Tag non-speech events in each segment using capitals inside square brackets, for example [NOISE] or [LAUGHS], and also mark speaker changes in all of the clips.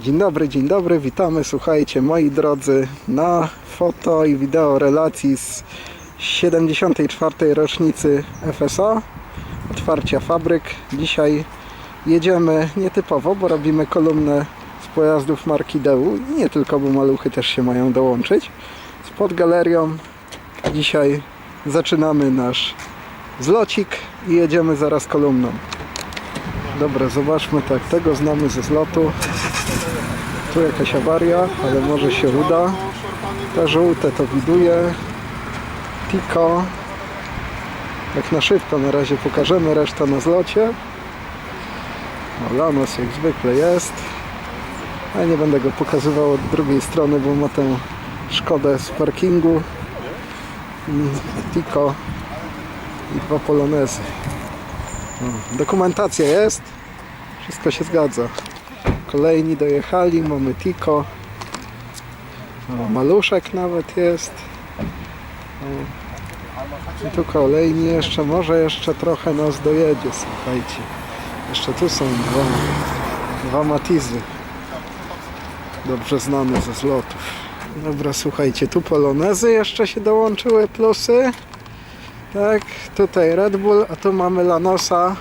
Speaker 1: Dzień dobry, dzień dobry, witamy, słuchajcie moi drodzy na foto i wideo relacji z 74. rocznicy FSO otwarcia fabryk. Dzisiaj jedziemy nietypowo, bo robimy kolumnę z pojazdów marki Deu i nie tylko, bo maluchy też się mają dołączyć. Spod galerią dzisiaj zaczynamy nasz zlocik i jedziemy zaraz kolumną. Dobra, zobaczmy tak, tego znamy ze zlotu. Tu jakaś awaria, ale może się uda. Te żółte to widuje. Tico. Tak na szybko na razie pokażemy, reszta na zlocie. O, Lanos jak zwykle jest. Ale nie będę go pokazywał od drugiej strony, bo ma tę szkodę z parkingu. Tico i dwa polonezy. O, dokumentacja jest. Wszystko się zgadza. Kolejni dojechali, mamy Tico. O, maluszek nawet jest. I tu kolejni jeszcze, może jeszcze trochę nas dojedzie, słuchajcie. Jeszcze tu są dwa, dwa Matizy. Dobrze znane ze zlotów. Dobra, słuchajcie, tu Polonezy jeszcze się dołączyły, plusy. Tak, tutaj Red Bull, a tu mamy Lanosa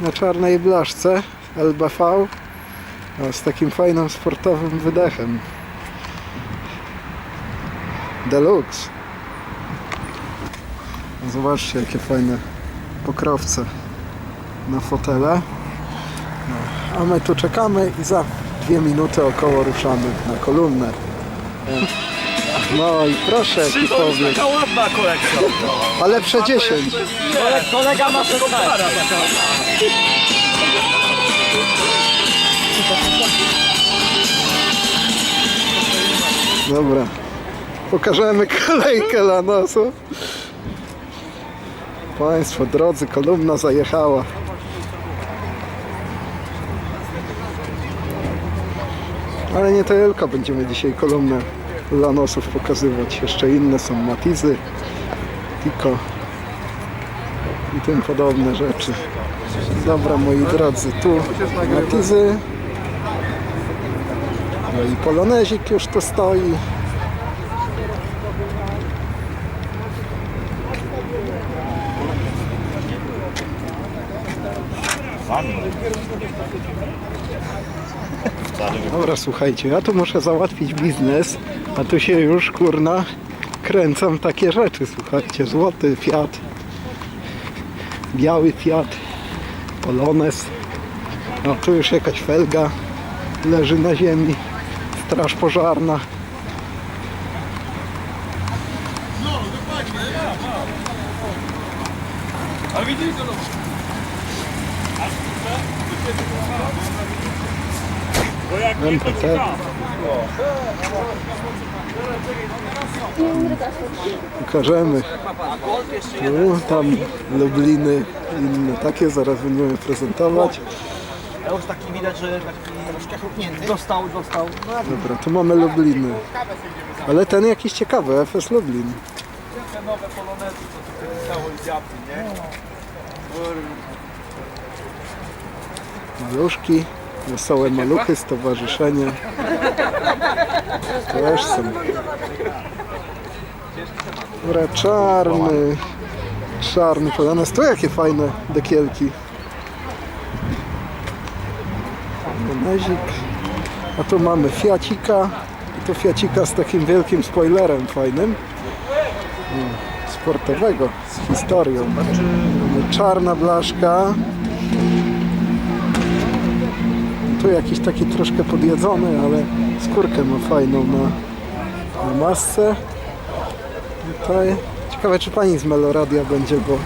Speaker 1: na czarnej blaszce LBV z takim fajnym sportowym wydechem. Deluxe. Zobaczcie jakie fajne pokrowce na fotele. No, a my tu czekamy i za dwie minuty około ruszamy na kolumnę. No i proszę jaki
Speaker 2: To taka ładna kolekcja.
Speaker 1: Ale lepsze 10.
Speaker 2: Kolega ma 16.
Speaker 1: Dobra. Pokażemy kolejkę lanosów. Państwo drodzy, kolumna zajechała. Ale nie tylko będziemy dzisiaj kolumnę lanosów pokazywać. Jeszcze inne są matizy, Tico i tym podobne rzeczy. Dobra moi drodzy, tu matizy. No i polonezik już tu stoi. Dobra, słuchajcie, ja tu muszę załatwić biznes, a tu się już kurna kręcą takie rzeczy, słuchajcie, złoty Fiat, biały Fiat, Polones, no tu już jakaś felga leży na ziemi, straż pożarna.
Speaker 2: A widzisz to? Bo jak nie, to
Speaker 1: MPT.
Speaker 2: ciekawe.
Speaker 1: Pokażemy. Tu, tam Lubliny, inne takie, zaraz będziemy prezentować.
Speaker 3: A już taki widać, że taki szkachutnięty. Dostał, dostał. No,
Speaker 1: Dobra, tu mamy Lubliny. Ale ten jakiś ciekawy, FS Lublin.
Speaker 2: Te nowe polonezy, co tu wystało i diabli, nie?
Speaker 1: Maluszki, wesołe maluchy, stowarzyszenie. Też są. Dobra, czarny, czarny polones. Tu jakie fajne dekielki. A tu mamy Fiacika. Tu Fiacika z takim wielkim spoilerem fajnym. Sportowego, z historią. Czarna blaszka. Tu jakiś taki troszkę podjedzony, ale skórkę ma fajną na, na masce. Tutaj. Ciekawe czy pani z Meloradia będzie, bo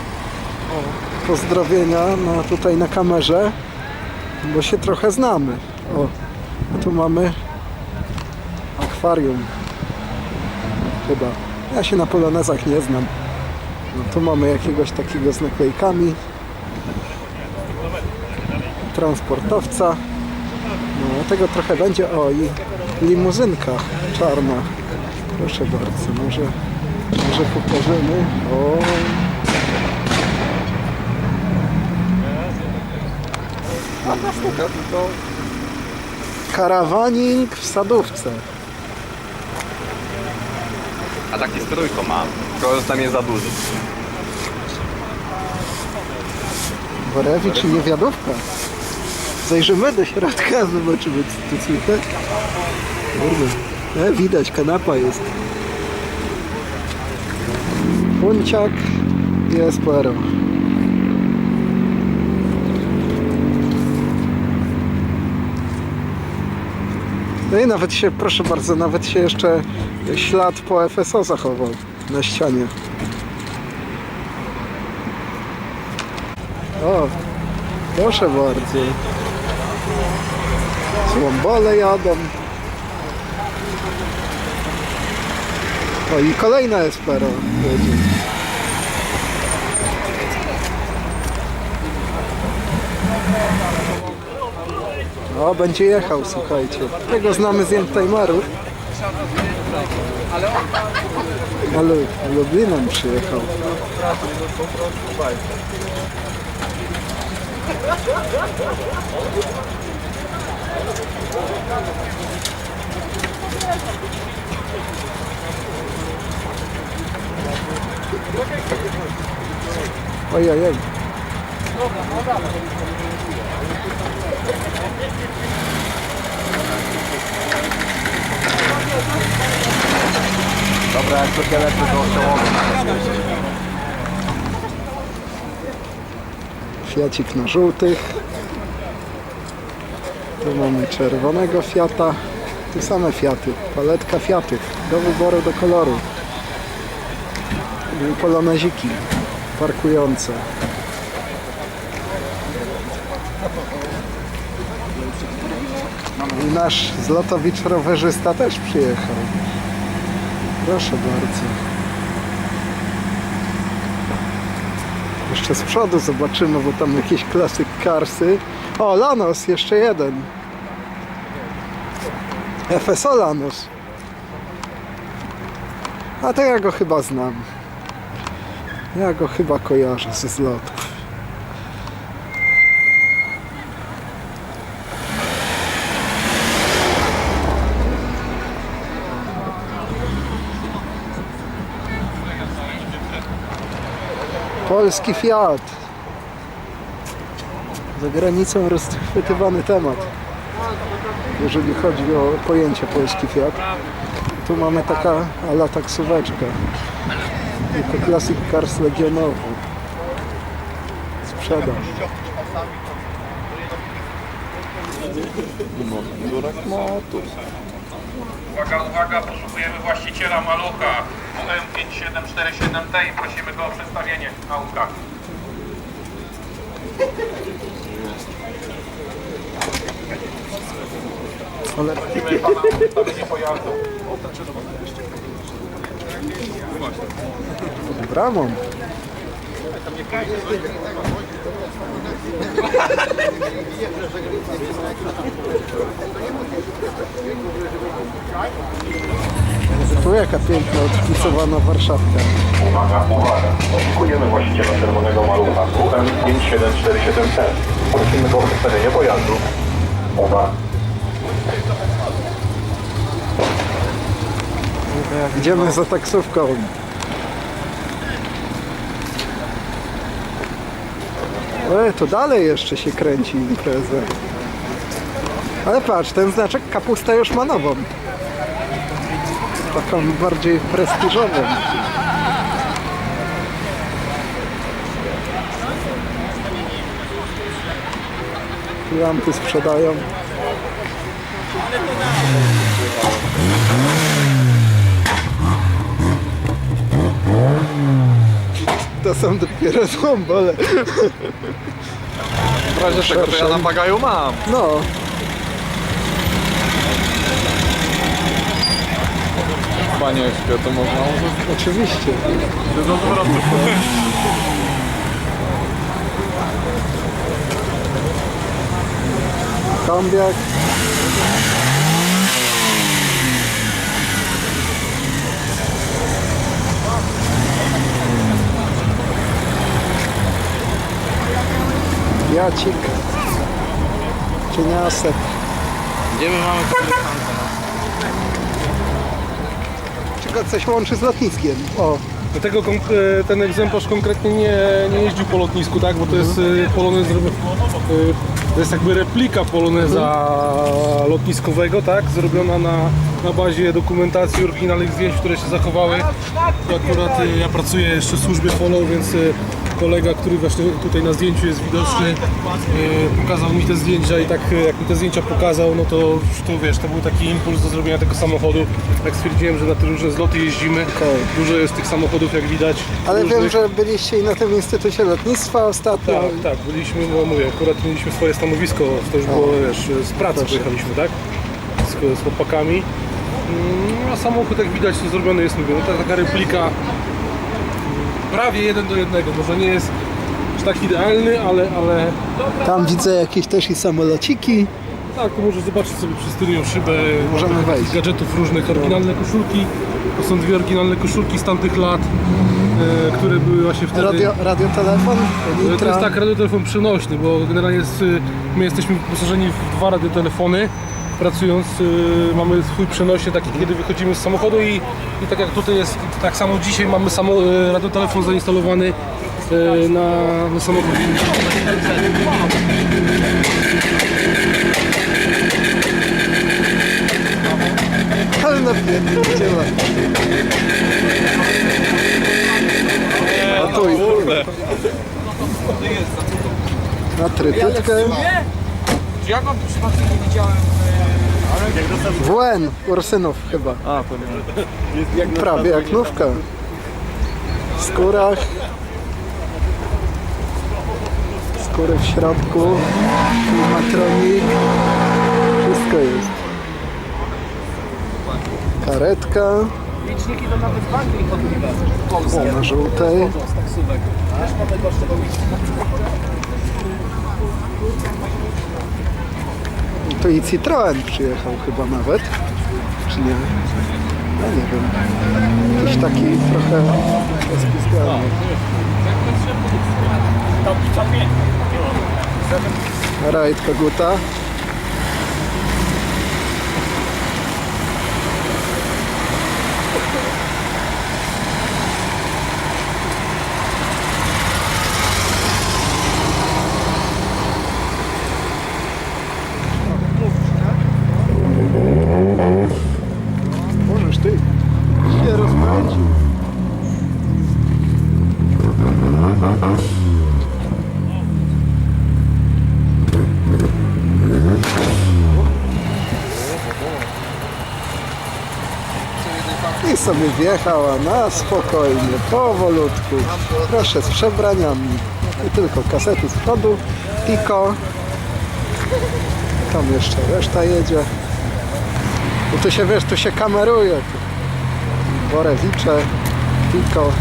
Speaker 1: pozdrowienia tutaj na kamerze, bo się trochę znamy. O, a tu mamy akwarium. Chyba. Ja się na polonezach nie znam. No, tu mamy jakiegoś takiego z naklejkami. Transportowca. No, tego trochę będzie. O, i limuzynka czarna. Proszę bardzo, może, może pokażemy. O. Karawaning w sadówce.
Speaker 2: A taki z trójką mam. Tylko tam jest za duży.
Speaker 1: Borewicz i niewiadówka. Zajrzymy do środka, zobaczymy co tu słychać. Kurde. E, widać, kanapa jest. Punciak i Espero. No i nawet się, proszę bardzo, nawet się jeszcze ślad po FSO zachował na ścianie. O, proszę bardzo. Słombole jadą. O i kolejna Espero jedzie. O, będzie jechał, słuchajcie. Tego znamy z Timerów. Ale Lublinem przyjechał. Ojej.
Speaker 2: Dobra, jak to lepszy to.
Speaker 1: Fiacik na żółtych. Tu mamy czerwonego Fiata. Tu same Fiaty. Paletka Fiatów. Do wyboru, do koloru. Poloneziki parkujące. Nasz zlotowicz rowerzysta też przyjechał. Proszę bardzo. Jeszcze z przodu zobaczymy, bo tam jakieś klasyk Carsy. O, Lanos, jeszcze jeden. FSO Lanos. A to ja go chyba znam. Ja go chyba kojarzę ze zlotów. Polski Fiat. Za granicą rozchwytywany temat, jeżeli chodzi o pojęcie polski Fiat. Tu mamy taka ala taksóweczka. Jako Classic Cars Legionowy. Sprzedaż.
Speaker 4: Uwaga, uwaga, poszukujemy właściciela malucha OM5747T i prosimy go o przedstawienie autka.
Speaker 1: Ale
Speaker 4: Prosimy pana o przedstawienie pojazdu.
Speaker 1: bramą. Tu jaka piękna odpisowana Warszawka.
Speaker 4: Uwaga, uwaga, poszukujemy właściciela czerwonego malucha OM5747T. Prosimy go o przedstawienie pojazdu. Uwaga.
Speaker 1: Idziemy za taksówką. E, to dalej jeszcze się kręci imprezę. Ale patrz, ten znaczek kapusta już ma nową. Taką bardziej prestiżową. Lampy sprzedają. To są dopiero złombole.
Speaker 2: W razie czego to ja na bagaju mam.
Speaker 1: No,
Speaker 2: Panie, to można użyć.
Speaker 1: oczywiście.
Speaker 2: To za zwrotu.
Speaker 1: Kombiak. Jacik. Cieniasek.
Speaker 2: Jedziemy, mamy
Speaker 1: Czy go coś łączy z lotniskiem? O,
Speaker 5: Dlatego e, ten egzemplarz konkretnie nie, nie jeździł po lotnisku, tak? Bo to jest e, polonez, e, to jest jakby replika poloneza lotniskowego, tak? Zrobiona na, na bazie dokumentacji oryginalnych zdjęć, które się zachowały. I akurat ja pracuję jeszcze w służbie follow, więc kolega, który właśnie tutaj na zdjęciu jest widoczny, e, pokazał mi te zdjęcia i tak e, jak mi te zdjęcia pokazał, no to to wiesz, to był taki impuls do zrobienia tego samochodu. Jak stwierdziłem, że na te różne zloty jeździmy, dużo jest tych samochodów jak widać.
Speaker 1: ale
Speaker 5: różnych.
Speaker 1: wiem, że byliście i na tym Instytucie Lotnictwa ostatnio.
Speaker 5: Tak, tak, byliśmy, no mówię, akurat mieliśmy swoje stanowisko, to już było, wiesz, z pracy pojechaliśmy, tak? Z, z chłopakami. Mm, A samochód, jak widać, to zrobiony jest, mówię, no, ta, taka replika prawie jeden do jednego, może nie jest aż tak idealny, ale, ale
Speaker 1: Tam widzę jakieś też i samolociki.
Speaker 5: tak, to możesz zobaczyć sobie przez tylnią szybę
Speaker 1: Możemy wejść.
Speaker 5: gadżetów różnych, oryginalne koszulki, to są dwie oryginalne koszulki z tamtych lat, e, które były właśnie wtedy...
Speaker 1: Radio, radiotelefon,
Speaker 5: To
Speaker 1: litra.
Speaker 5: jest tak radiotelefon przenośny, bo generalnie jest, my jesteśmy wyposażeni w dwa radiotelefony. Pracując y, mamy swój przenośny taki, kiedy wychodzimy z samochodu i, i tak jak tutaj jest, tak samo dzisiaj mamy samo, y, radiotelefon zainstalowany y, na, na samochodzie.
Speaker 1: Ale na. A tu i Na trytytkę.
Speaker 3: Jak on przypadkiem nie widziałem?
Speaker 1: WN, Ursynów chyba.
Speaker 2: A, pewnie. [LAUGHS]
Speaker 1: Prawie jak nówka. W skórach. Skóry w środku. Klimatronik. Wszystko jest. Karetka.
Speaker 3: Liczniki to nawet w Anglii
Speaker 1: na żółtej.
Speaker 3: Z taksówek. Też ma najgorszego
Speaker 1: Tu i Citroen przyjechał chyba nawet. Czy nie? Ja nie wiem. Jakiś taki trochę rozpiskany. Rajd Koguta. Możesz ty się rozpędził. I sobie wjechała na spokojnie, powolutku. Proszę z przebraniami. Nie tylko kasety z przodu, Pico. Tam jeszcze reszta jedzie. Bo tu się wiesz, tu się kameruje. Borewicze, Pico,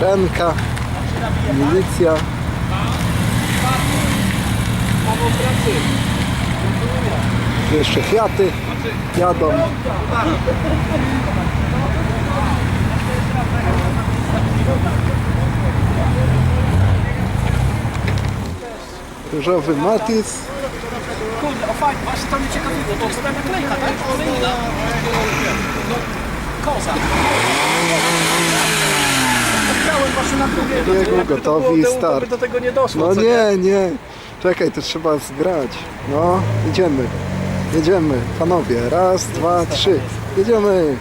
Speaker 1: Renka, milicja. Jeszcze Fiaty jadą. Różowy Matiz.
Speaker 3: Kurde, o fajnie, właśnie to mnie ciekawiło, to jest ta naklejka, tak? No, koza. Chciałem właśnie na drugie.
Speaker 1: Biegu gotowi, start.
Speaker 3: do tego nie doszło,
Speaker 1: No nie, nie. Czekaj, to trzeba zgrać. No, idziemy. Jedziemy, panowie. Raz, dwa, trzy. Jedziemy.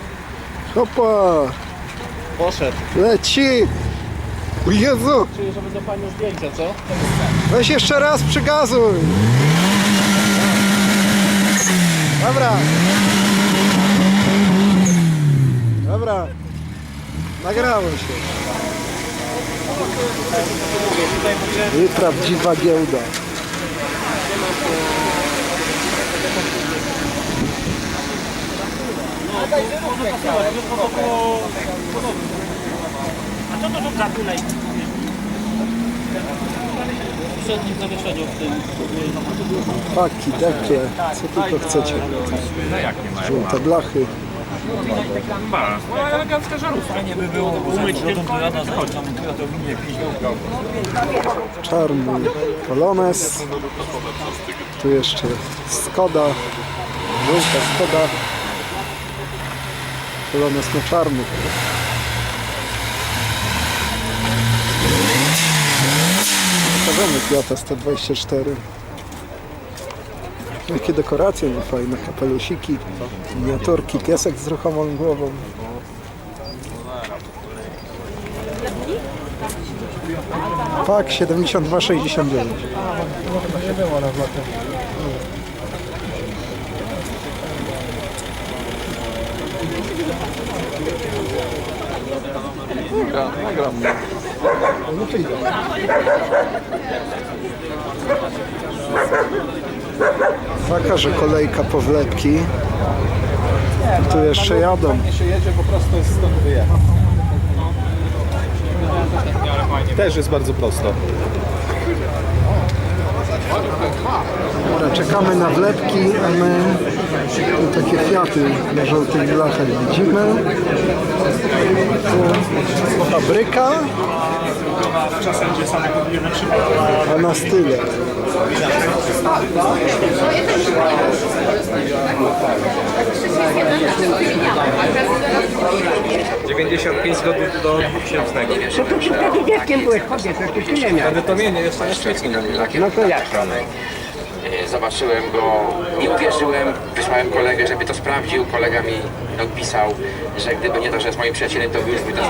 Speaker 1: Hopa.
Speaker 2: Poszedł.
Speaker 1: Leci. O Jezu.
Speaker 2: Czuję, że będą fajne zdjęcia, co?
Speaker 1: Weź jeszcze raz przygazuj. Dobra. Dobra. Nagrało się. I prawdziwa giełda.
Speaker 2: Przednim zawieszeniu w tym.
Speaker 1: Paki, dekle, co tylko chcecie. Żółte blachy.
Speaker 3: No elegancka żarówka.
Speaker 2: Fajnie by było umyć tylko i tam
Speaker 1: czarny Polones. Tu jeszcze Skoda, żółta Skoda. Polones na czarny. Stawiamy Fiata 124. Jakie dekoracje ma fajne, kapelusiki, miniaturki, piesek z ruchomą głową. Tak, 72,69. Taka, że kolejka po wlepki. Tu jeszcze jadą.
Speaker 5: Nie się jedzie, po prostu jest stąd wyjechać. Też jest bardzo prosto.
Speaker 1: Dobra, czekamy na wlepki, a my tu takie kwiaty na żółtych blachach widzimy. Tu fabryka, a na style.
Speaker 2: 95 zł do 2000.
Speaker 6: No to ty wtedy dzieckiem byłeś kobietą, to ty nie miałeś.
Speaker 2: Wtedy to mienie jeszcze nie.
Speaker 6: No to jak?
Speaker 7: E, Zobaczyłem go, nie uwierzyłem, wysłałem kolegę, żeby to sprawdził. Kolega mi odpisał, że gdyby nie to, że jest moim przyjacielem, to by już by to.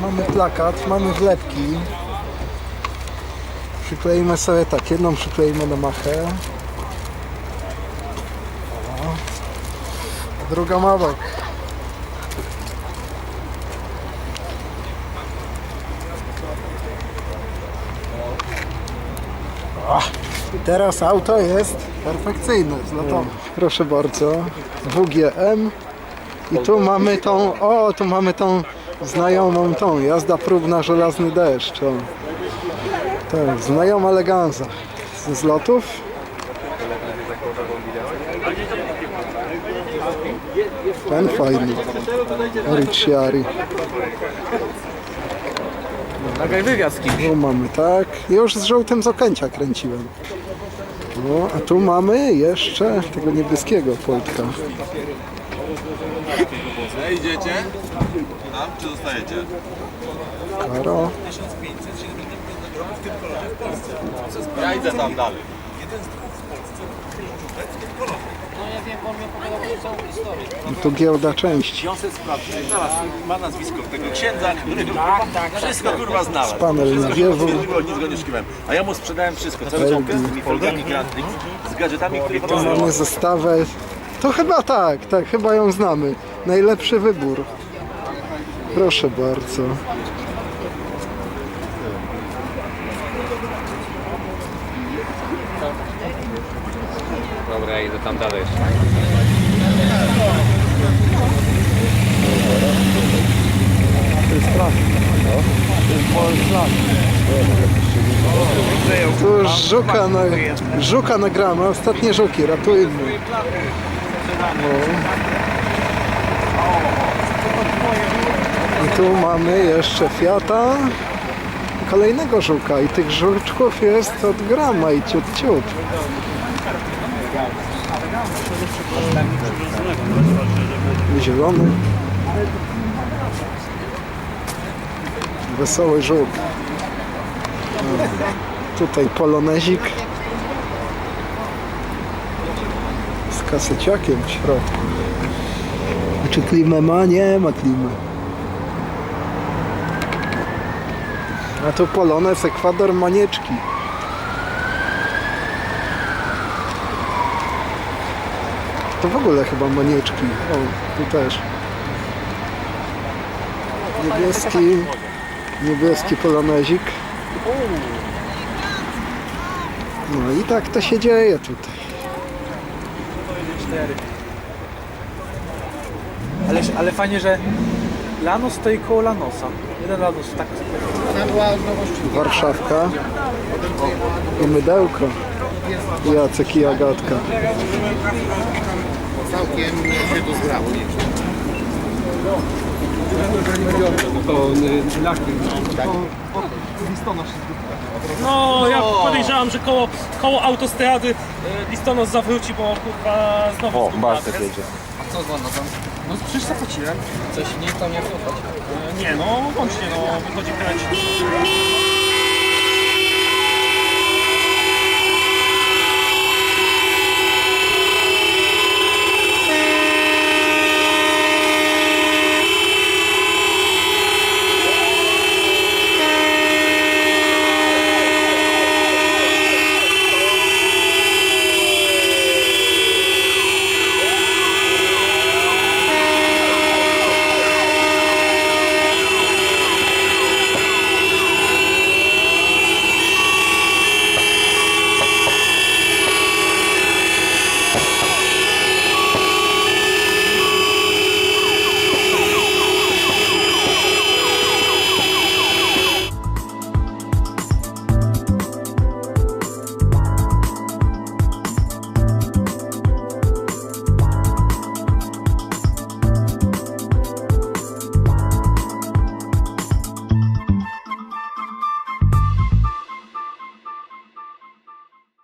Speaker 1: Mamy plakat, mamy wlepki. Przykleimy sobie tak, jedną przykleimy na machę. A Druga ma bok. O, i Teraz auto jest perfekcyjne, zlotowe. Proszę bardzo, WGM. I tu mamy tą, o, tu mamy tą znajomą tą, jazda próbna, żelazny deszcz. O. Tak, znajoma eleganza. Ze zlotów. Ten fajny. Ricciari.
Speaker 2: Nagraj wywiad z kimś.
Speaker 1: Tu mamy, tak. Już z żółtym z okęcia kręciłem. No, a tu mamy jeszcze tego niebieskiego Poltka.
Speaker 8: Idziecie? Tam czy zostajecie?
Speaker 1: Karo.
Speaker 8: Ja idę tam dalej.
Speaker 1: I tu giełda części.
Speaker 8: Wiązek sprawdził, znalazł, ma nazwisko tego księdza, który tak, tak, wszystko kurwa znalazł.
Speaker 1: Panel nawiewu.
Speaker 8: Stwierdziło, nic go nie szkiwałem. A ja mu sprzedałem wszystko, cały ciągle z tymi folgami Grand z gadżetami, które potem
Speaker 1: mamy zestawę. To chyba tak, tak, chyba ją znamy. Najlepszy wybór. Proszę bardzo.
Speaker 2: Dobra, idę tam dalej.
Speaker 1: Tu już żuka, na, żuka nagramy, ostatnie żuki, ratujmy. I tu mamy jeszcze Fiata, kolejnego żuka i tych żuczków jest od grama i ciut ciut. Zielony. Wesoły żuk. Tutaj polonezik z kaseciakiem w środku. Czy klimę ma? Nie ma klimy. A tu polonez Ekwador Manieczki. To w ogóle chyba manieczki. O, tu też. Niebieski, niebieski polonezik. No i tak to się dzieje tutaj.
Speaker 2: Ale, ale fajnie, że Lanos stoi koło Lanosa. Jeden Lanos tak
Speaker 1: Warszawka i mydełko. Jacek i Agatka.
Speaker 6: Całkiem się dozgrało.
Speaker 3: No, ja podejrzewam, że koło, koło autostrady e, listonosz zawróci, bo kurwa znowu... O, Bartek jedzie. A co z Lanotem? No przecież zapłaciłem. Coś nie to nie Nie no, łącznie no, wychodzi kręcić.